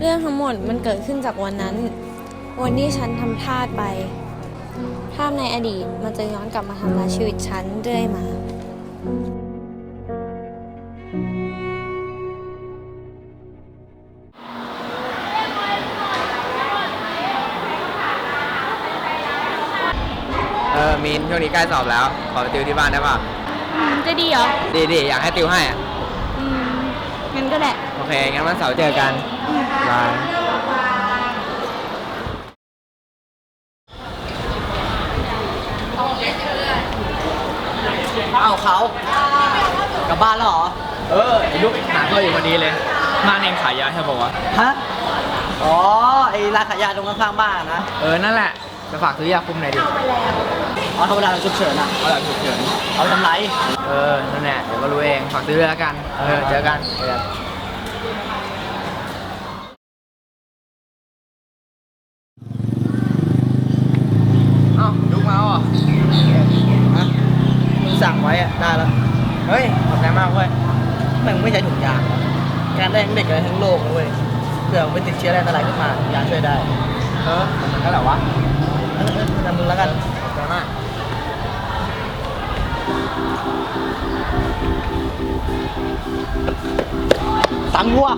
เรื่องทั้งหมดมันเกิดขึ้นจากวันนั้น วันที่ฉันทำพลาดไปภาพในอดีตมันจะย้อนกลับมาทำร้ายชีวิตฉันเรื่อยมาเออมีนช่วงนี้ใกล้สอบแล้ว ขอไปติวที่บ้านได้ป่ะจะดีเหรอ ดีดีอยากให้ติวให้อะอืม งั้นก็ได้ โอเค งั้นวันเสาร์เจอกันบายเอาเขากลับบ้านแล้วเหรอ เออไอ้ลูกหาตัวอยู่พอดีเลย มาเองขายยาใช่ป่าวะ ฮะ อ๋อ ไอ้ร้านขายยาตรงข้างๆบ้านนะ เออ นั่นแหละ จะฝากซื้อยาคุมหน่อยดิ อ๋อธรรมดาฉุกเฉินอะ เอาแบบฉุกเฉินเอาไปทำไร เออ นั่นแหละ เดี๋ยวก็รู้เอง ฝากซื้อด้วยแล้วกัน เออ เจอกันเจอกันเอ้าลูกเมาเหรอฮะมึงสั่งไว้อะได้แล้ว เฮ้ย ขอบใจมากเว้ยทำไมมึงไม่ใช้ถุงยางวะการได้ทั้งเด็กและทั้งโลกนะเว้ยเผื่อมึงไปติดเชื้ออะไรอะไรขึ้นมายาช่วยได้ เออมันก็แหละวะเออเออทำมึงแล้วกัน ขอบใจมาก ตังค์วัว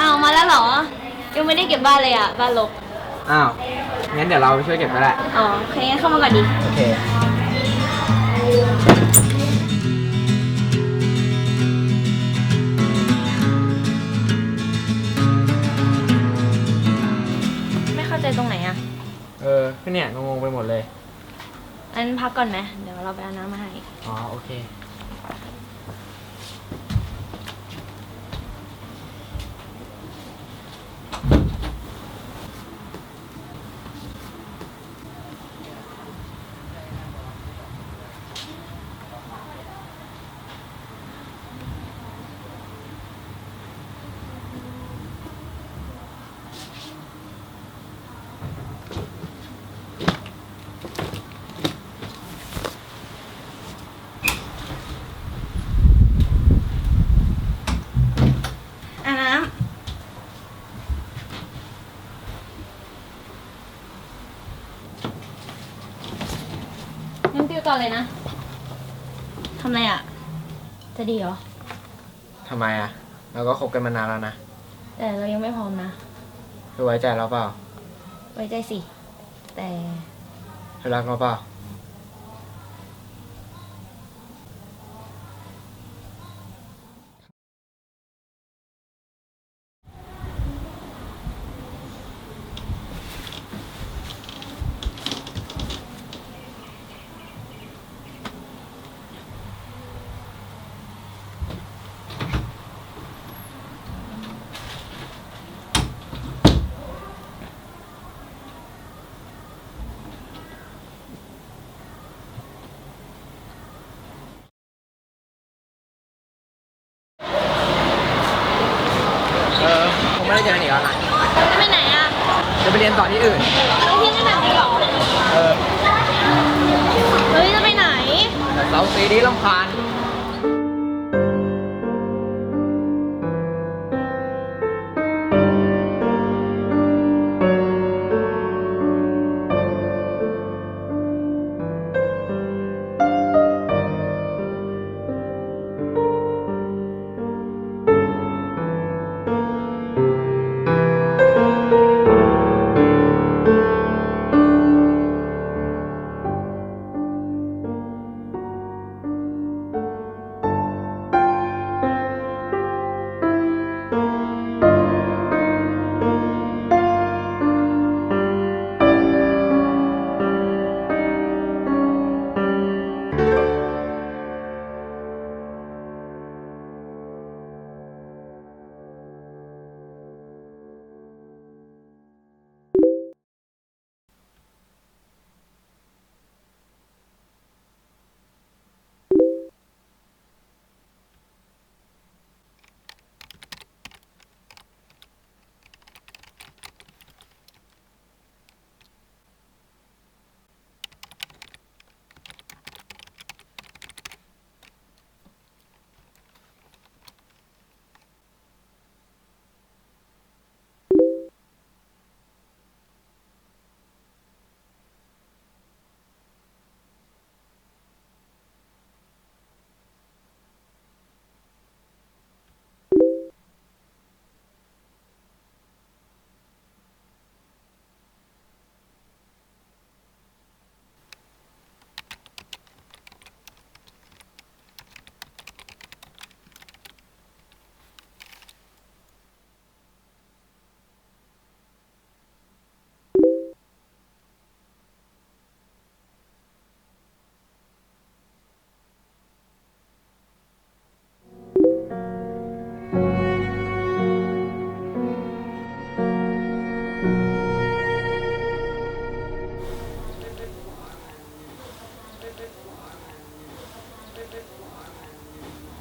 อ้าวมาแล้วเหรอ ยังไม่ได้เก็บบ้านเลยอะ บ้านลกอ้าว งั้นเดี๋ยวเราไปช่วยเก็บก็ได้ อ๋อโอเคงั้นเข้ามาก่อนดิ โอเค เนี่ยงงๆไปหมดเลย อันพักก่อนไหมเดี๋ยวเราไปเอาน้ำมาให้ อ๋อ โอเค อะน้ำงั้นติวต่อเลยนะทำไรอะ จะดีเหรอ ทำไมอะ เราก็คบกันมานานแล้วนะแต่เรายังไม่พร้อมนะ เธอไว้ใจเราเปล่า ไว้ใจสิ แต่ เธอรักเราเปล่า เออคงไม่ได้เจอกันอีกแล้วนะ จะไปไหนอะ จะไปเรียนต่อที่อื่นไปที่นี่แบบนี้เหรอเออเฮ้ยจะไปไหนแต่เสาสีนี้ลำคาญ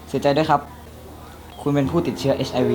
เสียใจด้วยครับ คุณเป็นผู้ติดเชื้อ HIV